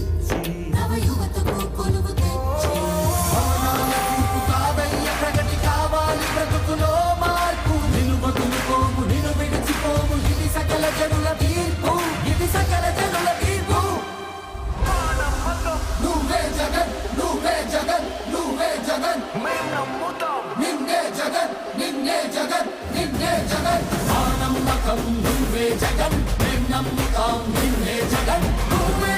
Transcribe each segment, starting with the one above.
తెచ్చి నవ కొలువు తెచ్చి కాదయ్య ప్రగతి కావాలి బ్రతుకులో మార్పు నిలువకులు పోము నిలు విడిచిపోము ఇది సకల జనుల తీర్పు ఇది సకల జనుల తీర్పు నువ్వే జగన్ నువ్వే జగన్ నువ్వే జగన్ నిన్నే జగన్ నిన్నే జగన్ నిన్నే జగన్ మా నమ్మకం నువ్వే జగన్ నమ్ముతాం నిన్నే జగన్ నువ్వే జగన్ నువ్వే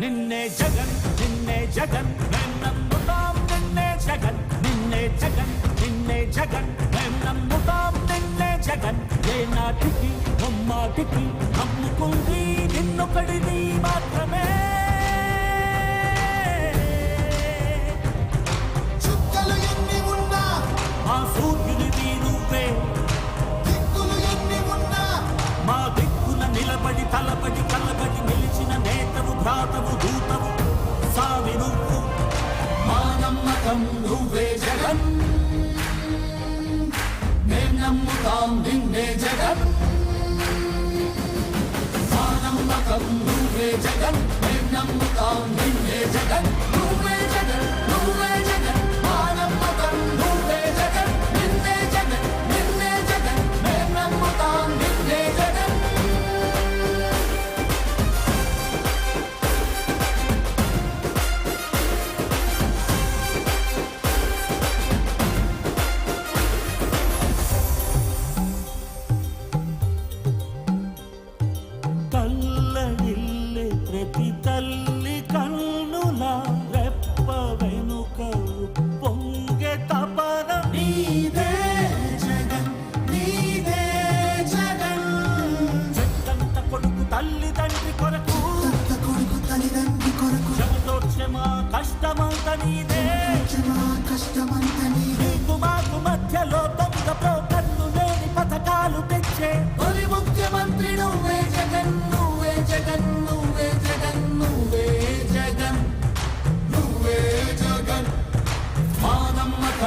నిన్నే జగన్. నిన్నే జగన్ మేం నమ్ముతాం. నిన్నే జగన్ నిన్నే జగన్. నిన్నే జగన్. మేం నమ్ముతాం. నిన్నే జగన్. ఏ నాటికి బొమ్మాటికి నమ్ముకుంది నిన్నొకడిది మేము నమ్ముతాం నిన్నే జగన్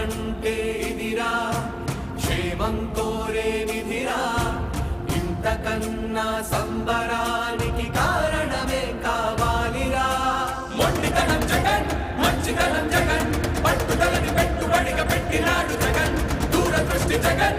సంక్షేమమంటే ఇదిరా? క్షేమం కోరే విధిరా? ఇంతకన్నా సంబరానికి కారణమే కావాలిరా. మొండితనం జగన్ మంచితనం జగన్. పట్టుదలని పెట్టుబడిగా పెట్టినాడు జగన్. దూరదృష్టి జగన్.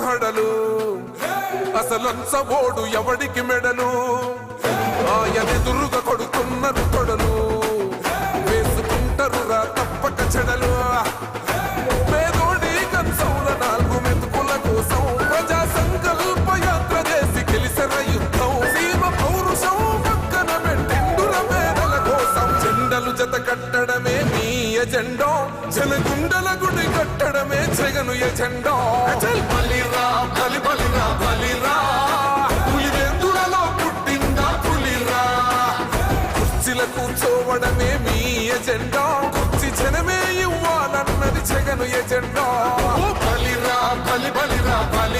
హడలు. అసలంచబోడు ఎవడికి మెడలు? ఆయనెదురుగా కొడుతున్నారు కొడలు. వేసుకుంటారు రా తప్పక చెడలు. జగను ఎజెండా అచల్ బలిరా బలి బలిరా. బలిరా పులివెందులలో పుట్టిందా పులిరా? కుర్చీల కూర్చోవడమే మీ ఎజెండా. కుర్చీ జనమే ఇవ్వాలన్నది జగను ఎజెండా. బలిరా బలి బలిరా బలిరా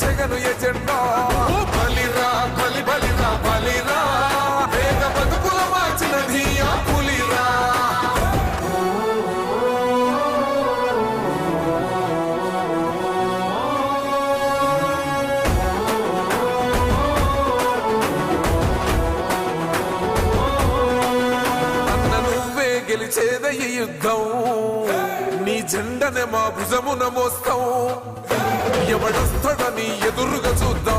జగను ఎజెండా బలిరా బలి బలిరా బలిరా. వేగ బతుకుల మార్చినది ఆ పులిరా. అన్న గెలిచేద ఈ యుద్ధం. నీ జెండనే మా భుజమున మోస్తాం. ఎవడొస్తా ఎదురుగా చూద్దాం.